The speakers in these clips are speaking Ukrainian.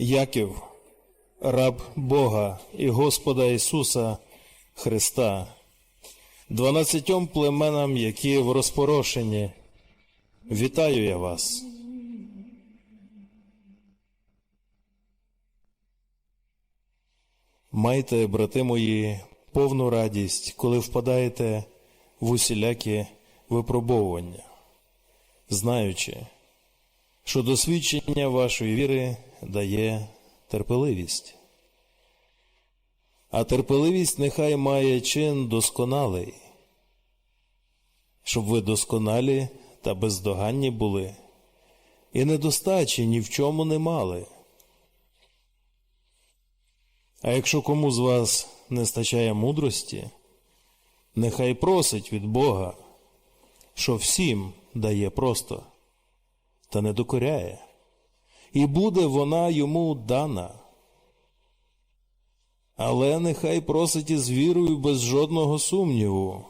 Яків, раб Бога і Господа Ісуса Христа, дванадцятьом племенам, які в розпорошенні, вітаю я вас. Майте, брати мої, повну радість, коли впадаєте в усілякі випробовування, знаючи, що досвідчення вашої віри дає терпеливість. А терпеливість нехай має чин досконалий, щоб ви досконалі та бездоганні були, і недостачі ні в чому не мали. А якщо кому з вас не стачає мудрості, нехай просить від Бога, що всім дає просто, та не докоряє, і буде вона йому дана. Але нехай просить із вірою без жодного сумніву,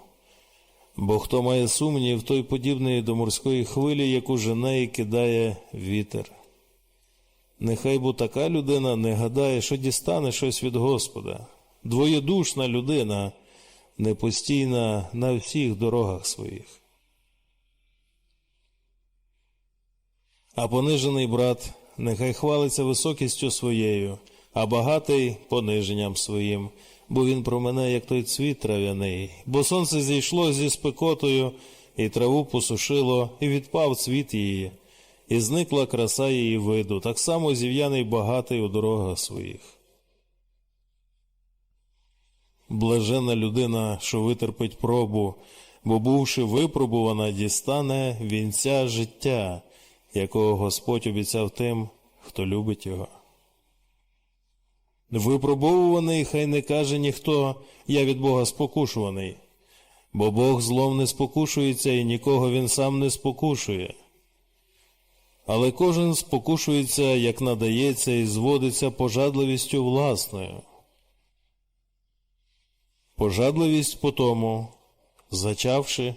бо хто має сумнів, той подібний до морської хвилі, яку жене і кидає вітер. Нехай бо така людина не гадає, що дістане щось від Господа. Двоєдушна людина, непостійна на всіх дорогах своїх. А понижений брат нехай хвалиться високістю своєю, а багатий пониженням своїм, бо він про мене, як той цвіт трав'яний, бо сонце зійшло зі спекотою, і траву посушило, і відпав цвіт її, і зникла краса її виду, так само зів'яний багатий у дорогах своїх. Блажена людина, що витерпить пробу, бо, бувши випробувана, дістане вінця життя, якого Господь обіцяв тим, хто любить його. Випробовуваний, хай не каже ніхто, я від Бога спокушуваний, бо Бог злом не спокушується і нікого він сам не спокушує. Але кожен спокушується, як надається, і зводиться пожадливістю власною. Пожадливість по тому, зачавши,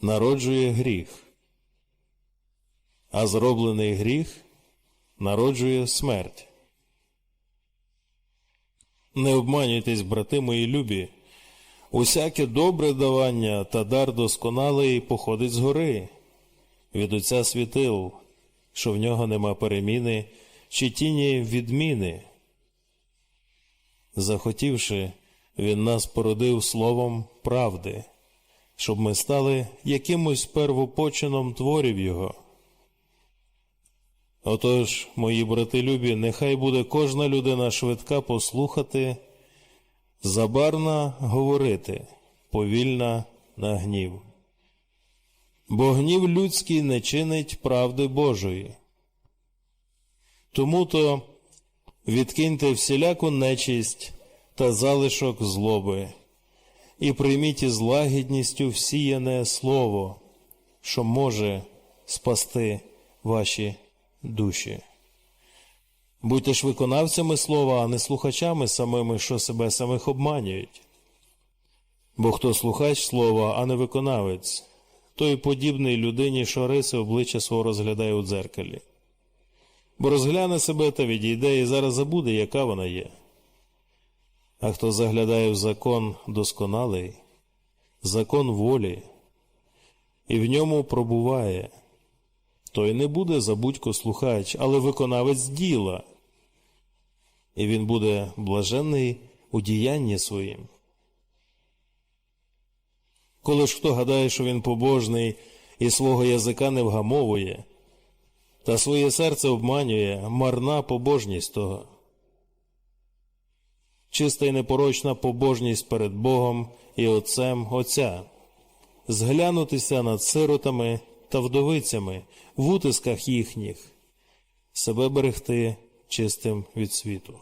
народжує гріх, а зроблений гріх народжує смерть. Не обманюйтесь, брати мої любі, усяке добре давання та дар досконалий походить згори, від Отця світил, що в нього нема переміни чи тіні відміни. Захотівши, він нас породив словом правди, щоб ми стали якимось первопочином творів Його. Отож, мої брати любі, нехай буде кожна людина швидка послухати, забарна говорити, повільна на гнів. Бо гнів людський не чинить правди Божої. Тому то відкиньте всіляку нечисть та залишок злоби, і прийміть із лагідністю всіяне слово, що може спасти ваші душі. Будьте ж виконавцями слова, а не слухачами самими, що себе самих обманюють. Бо хто слухач слова, а не виконавець, той подібний людині, що риси обличчя свого розглядає у дзеркалі. Бо розгляне себе та відійде і зараз забуде, яка вона є. А хто заглядає в закон досконалий, закон волі, і в ньому пробуває, той не буде забудько слухач, але виконавець діла, і він буде блаженний у діянні своїм. Коли ж хто гадає, що він побожний і свого язика не вгамовує, та своє серце обманює, марна побожність того. Чиста й непорочна побожність перед Богом і Отцем Отця, зглянутися над сиротами та вдовицями в утисках їхніх, себе берегти чистим від світу.